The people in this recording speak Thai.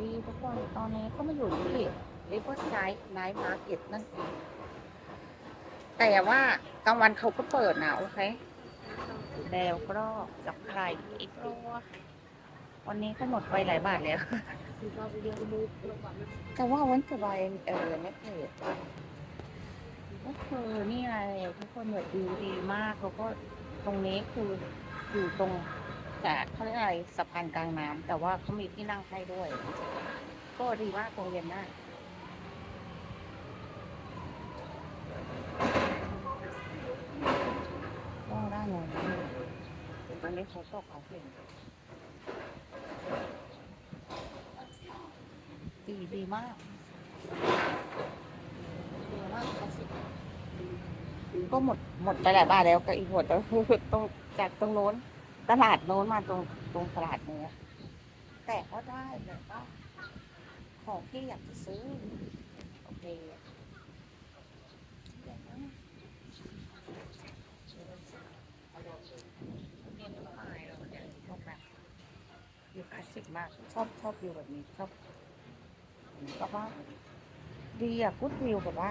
ดีทุกคน ตอนนี้ก็มาอยู่ที่ริเวอร์ไซด์ไนท์มาร์เก็ตนั่นเองแต่ว่ากลางวันเขาก็เปิดนะโอเค แล้วก็กับใครอีกตัววันนี้ก็หมดไปหลายบาทแล้ว แต่ว่าวันสบายเออไม่เกิดก็คือนี่อะไงทุกคนแบบดูดีมากแล้วก็ตรงนี้คืออยู่ตรง แต่เขาเรียกอะไรสะพานกลางน้ำแต่ว่าเขามีที่นั่งให้ด้วย ก็ดีมากโรงเรียนได้ต้องได้เงินตอนนี้เขาตกเขาเห็นดีดีมากดีมากก็หมดหมดไปหลายบาทแล้วก็อีกหมดก็คือตรงจากตรงโน้น ตลาดโน้นมาตรงตรงตลาดเนื้อแต่ก็ได้แบบว่าของที่อยากจะซื้อโอเคเดี๋ยวนะเนี่ยไม่อายหรอกเนี่ยชอบแบบวิวคลาสสิกมากชอบชอบวิวแบบนี้ชอบแบบว่าดีอะกูดวิวแบบว่า